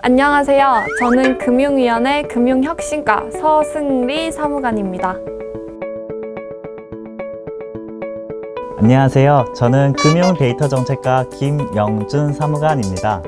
안녕하세요. 저는 금융위원회 금융혁신과 서승리 사무관입니다. 안녕하세요. 저는 금융 데이터 정책과 김영준 사무관입니다.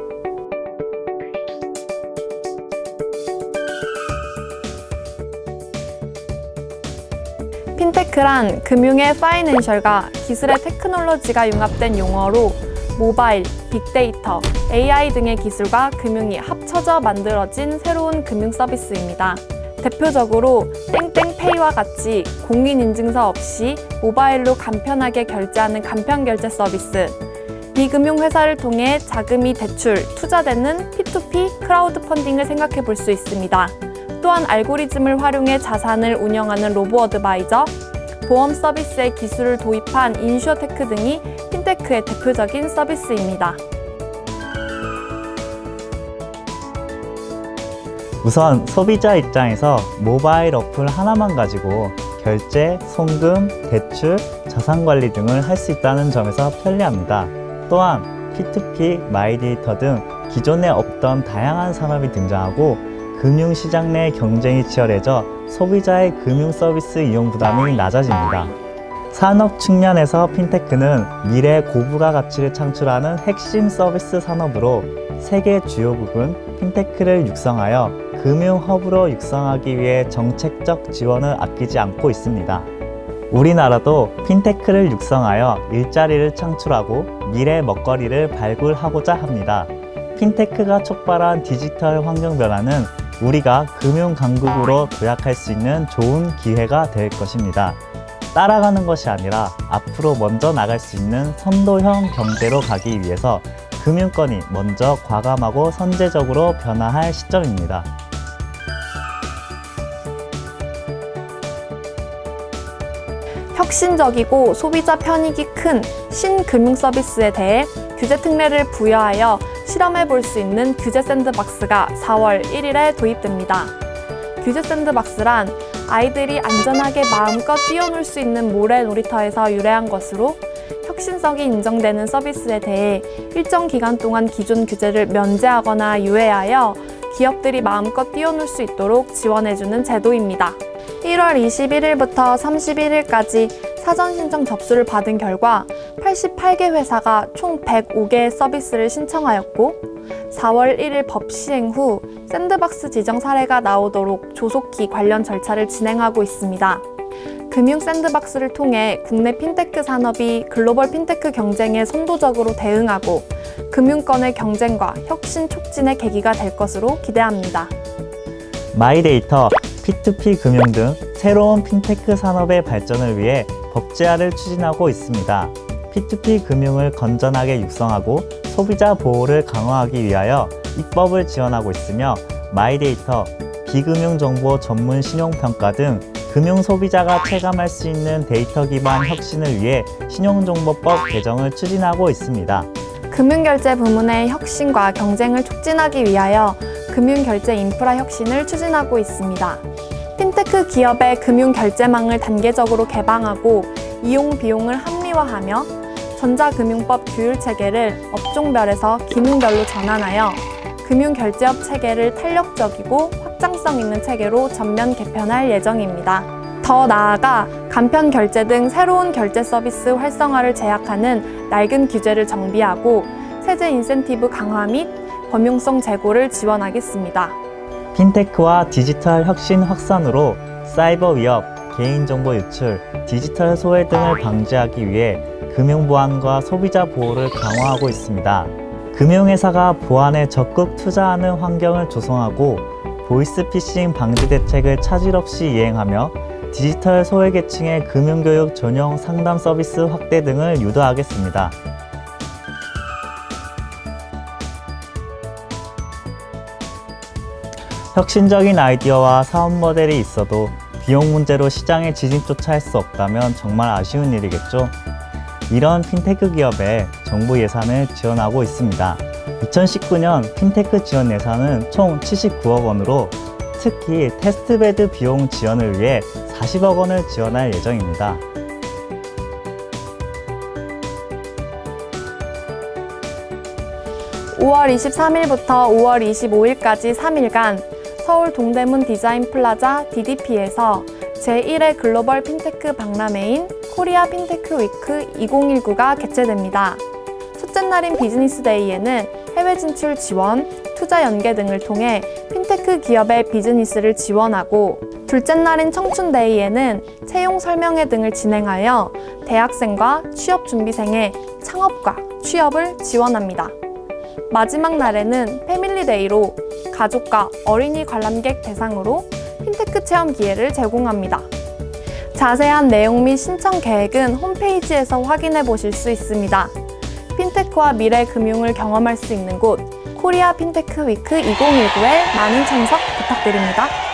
핀테크란 금융의 파이낸셜과 기술의 테크놀로지가 융합된 용어로 모바일, 빅데이터, AI 등의 기술과 금융이 합쳐져 만들어진 새로운 금융 서비스입니다. 대표적으로 땡땡페이와 같이 공인인증서 없이 모바일로 간편하게 결제하는 간편결제 서비스, 비금융 회사를 통해 자금이 대출, 투자되는 P2P 크라우드 펀딩을 생각해 볼 수 있습니다. 또한 알고리즘을 활용해 자산을 운영하는 로보어드바이저, 보험 서비스의 기술을 도입한 인슈어테크 등이 핀테크의 대표적인 서비스입니다. 우선 소비자 입장에서 모바일 어플 하나만 가지고 결제, 송금, 대출, 자산 관리 등을 할 수 있다는 점에서 편리합니다. 또한 P2P, 마이데이터 등 기존에 없던 다양한 산업이 등장하고 금융시장 내 경쟁이 치열해져 소비자의 금융 서비스 이용 부담이 낮아집니다. 산업 측면에서 핀테크는 미래 고부가 가치를 창출하는 핵심 서비스 산업으로 세계 주요국은 핀테크를 육성하여 금융 허브로 육성하기 위해 정책적 지원을 아끼지 않고 있습니다. 우리나라도 핀테크를 육성하여 일자리를 창출하고 미래 먹거리를 발굴하고자 합니다. 핀테크가 촉발한 디지털 환경 변화는 우리가 금융 강국으로 도약할 수 있는 좋은 기회가 될 것입니다. 따라가는 것이 아니라 앞으로 먼저 나갈 수 있는 선도형 경제로 가기 위해서 금융권이 먼저 과감하고 선제적으로 변화할 시점입니다. 혁신적이고 소비자 편익이 큰 신금융 서비스에 대해 규제 특례를 부여하여 실험해 볼 수 있는 규제 샌드박스가 4월 1일에 도입됩니다. 규제 샌드박스란 아이들이 안전하게 마음껏 뛰어놀 수 있는 모래 놀이터에서 유래한 것으로 혁신성이 인정되는 서비스에 대해 일정 기간 동안 기존 규제를 면제하거나 유예하여 기업들이 마음껏 뛰어놀 수 있도록 지원해주는 제도입니다. 1월 21일부터 31일까지 사전 신청 접수를 받은 결과 88개 회사가 총 105개의 서비스를 신청하였고 4월 1일 법 시행 후 샌드박스 지정 사례가 나오도록 조속히 관련 절차를 진행하고 있습니다. 금융 샌드박스를 통해 국내 핀테크 산업이 글로벌 핀테크 경쟁에 선도적으로 대응하고 금융권의 경쟁과 혁신 촉진의 계기가 될 것으로 기대합니다. 마이데이터, P2P 금융 등 새로운 핀테크 산업의 발전을 위해 법제화를 추진하고 있습니다. P2P 금융을 건전하게 육성하고 소비자 보호를 강화하기 위하여 입법을 지원하고 있으며 마이데이터, 비금융 정보 전문 신용평가 등 금융 소비자가 체감할 수 있는 데이터 기반 혁신을 위해 신용정보법 개정을 추진하고 있습니다. 금융결제 부문의 혁신과 경쟁을 촉진하기 위하여 금융결제 인프라 혁신을 추진하고 있습니다. 핀테크 기업의 금융결제망을 단계적으로 개방하고 이용 비용을 합리화하며 전자금융법 규율 체계를 업종별에서 기능별로 전환하여 금융 결제업 체계를 탄력적이고 확장성 있는 체계로 전면 개편할 예정입니다. 더 나아가 간편 결제 등 새로운 결제 서비스 활성화를 제약하는 낡은 규제를 정비하고 세제 인센티브 강화 및 범용성 제고를 지원하겠습니다. 핀테크와 디지털 혁신 확산으로 사이버 위협, 개인정보 유출, 디지털 소외 등을 방지하기 위해 금융 보안과 소비자 보호를 강화하고 있습니다. 금융회사가 보안에 적극 투자하는 환경을 조성하고 보이스피싱 방지 대책을 차질 없이 이행하며 디지털 소외계층의 금융교육 전용 상담 서비스 확대 등을 유도하겠습니다. 혁신적인 아이디어와 사업 모델이 있어도 비용 문제로 시장에 진입조차 할 수 없다면 정말 아쉬운 일이겠죠. 이런 핀테크 기업에 정부 예산을 지원하고 있습니다. 2019년 핀테크 지원 예산은 총 79억 원으로 특히 테스트베드 비용 지원을 위해 40억 원을 지원할 예정입니다. 5월 23일부터 5월 25일까지 3일간 서울 동대문 디자인 플라자 DDP에서 제1회 글로벌 핀테크 박람회인 코리아 핀테크 위크 2019가 개최됩니다. 첫째 날인 비즈니스 데이에는 해외 진출 지원, 투자 연계 등을 통해 핀테크 기업의 비즈니스를 지원하고 둘째 날인 청춘 데이에는 채용 설명회 등을 진행하여 대학생과 취업 준비생의 창업과 취업을 지원합니다. 마지막 날에는 패밀리 데이로 가족과 어린이 관람객 대상으로 핀테크 체험 기회를 제공합니다. 자세한 내용 및 신청 계획은 홈페이지에서 확인해 보실 수 있습니다. 핀테크와 미래 금융을 경험할 수 있는 곳 코리아 핀테크 위크 2019에 많은 참석 부탁드립니다.